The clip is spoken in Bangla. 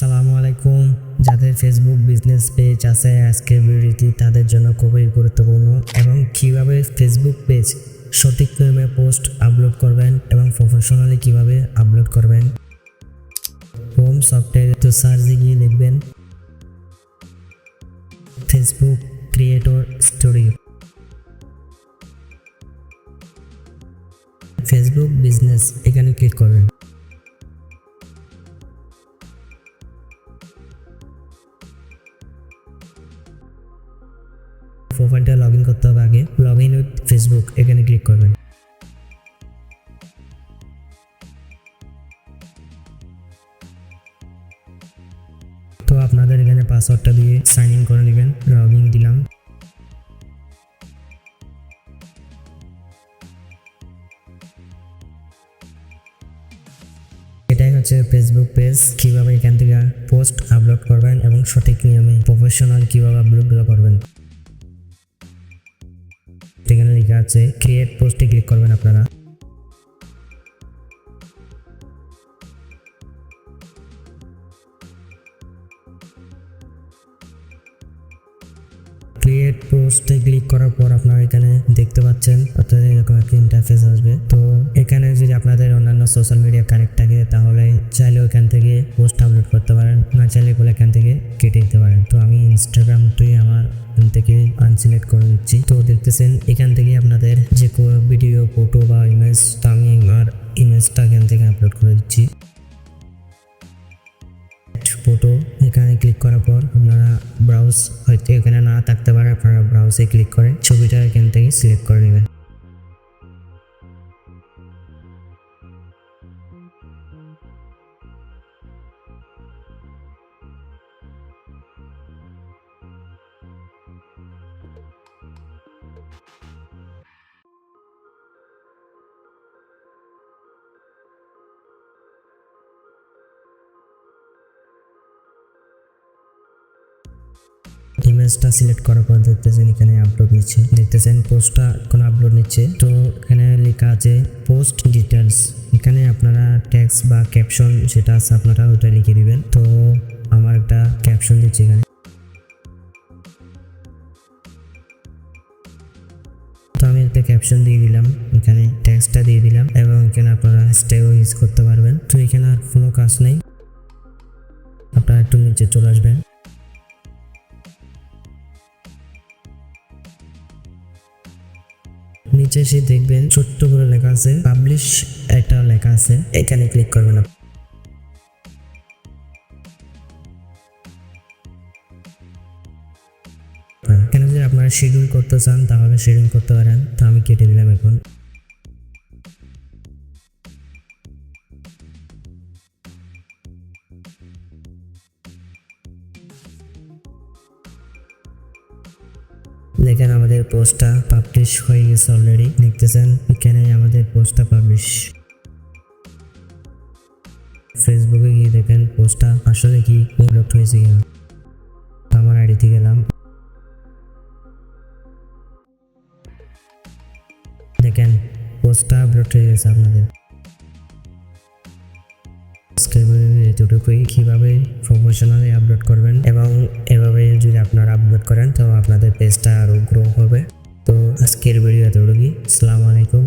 আসসালামু আলাইকুম। যাদের ফেসবুক বিজনেস পেজ আছে, আজকের ভিডিওটি তাদের জন্য খুবই গুরুত্বপূর্ণ এবং কীভাবে ফেসবুক পেজ সঠিক নিয়মে পোস্ট আপলোড করবেন এবং প্রফেশনালি কীভাবে আপলোড করবেন। হোম সফটওয়্যার তো সার্চে গিয়ে লিখবেন। Facebook creator studio Facebook business এখানে ক্লিক করবেন। প্রোফাইলটা লগ ইন করতে হবে আগে। লগ ইন উইথ ফেসবুক এখানে ক্লিক করবেন। তো আপনাদের এখানে পাসওয়ার্ডটা দিয়ে সাইন ইন করে নেবেন লগ ইন দিলাম। এটাই হচ্ছে ফেসবুক পেজ কীভাবে এখান থেকে পোস্ট আপলোড করবেন এবং সঠিক নিয়মে প্রফেশনাল কীভাবে আপলোডগুলো করবেন। আছে ক্রিয়েট পোস্টে ক্লিক করবেন আপনারা। ক্রিয়েট পোস্টে ক্লিক করার পর আপনারা এখানে দেখতে পাচ্ছেন অর্থাৎ এরকম একটা ইন্টারফেস আসবে। তো এখানে যদি আপনাদের অন্যান্য সোশ্যাল মিডিয়া কানেক্ট থাকে, তাহলে চাইলেও এখান থেকে পোস্ট আপলোড করতে পারেন, না চাইলে বলে এখান থেকে কেটে দিতে পারেন। তো আমি ইনস্টাগ্রামটাই আমার থেকে আনসিলেক্ট করে দিচ্ছি। তো ফটো এখানে ক্লিক করার পর আপনারা ব্রাউজ হয়তো এখানে না থাকতে পারে, আপনারা ব্রাউজে ক্লিক করে ছবিটা এখান থেকে সিলেক্ট করে নেবেন। ইমেজটা সিলেক্ট করার পর দেখতেছেন এখানে আপলোড নিচ্ছে। দেখতেছেন পোস্টটা এখন আপলোড নিচ্ছে। তো এখানে লেখা আছে পোস্ট ডিটেলস এখানে আপনারা ট্যাক্স বা ক্যাপশন যেটা আছে আপনারা ওটা লিখে দিবেন। তো আমার একটা ক্যাপশন দিচ্ছি এখানে। তো আমি একটা ক্যাপশন দিয়ে দিলাম। এখানে ট্যাক্সটা দিয়ে দিলাম এবং এখানে আপনারা হ্যাশট্যাগও ইউজ করতে পারবেন। তো এখানে আর কোনো কাজ নেই। আপনারা একটু নিচে চলে আসবেন। নিচে এসে দেখবেন ছোট্ট করে লেখা আছে পাবলিশ একটা লেখা আছে এখানে ক্লিক করবেন আপনি। হ্যাঁ, এখানে যদি আপনারা শিডিউল করতে চান তাহলে শিডিউল করতে পারেন তো আমি কেটে দিলাম এখন দেখেন আমাদের পোস্টটা পাবলিশ হয়ে গেছে অলরেডি দেখতেছেন, এখানে আমাদের পোস্টটা পাবলিশ ফেসবুকে গিয়ে দেখেন পোস্টটা আসলে কি আপলোড হয়েছে কিনা। আমার আইডিতে গেলাম। দেখেন পোস্টটা আপলোড হয়ে গেছে আপনাদের। এতটুকুই। কীভাবে প্রফেশনালি আপলোড করবেন এবং এভাবে যদি আপনারা আপলোড করেন, তো আপনাদের পেজটা আরও গ্রো হবে। তো আজকের ভিডিও এতটুকুই। আসসালামু আলাইকুম।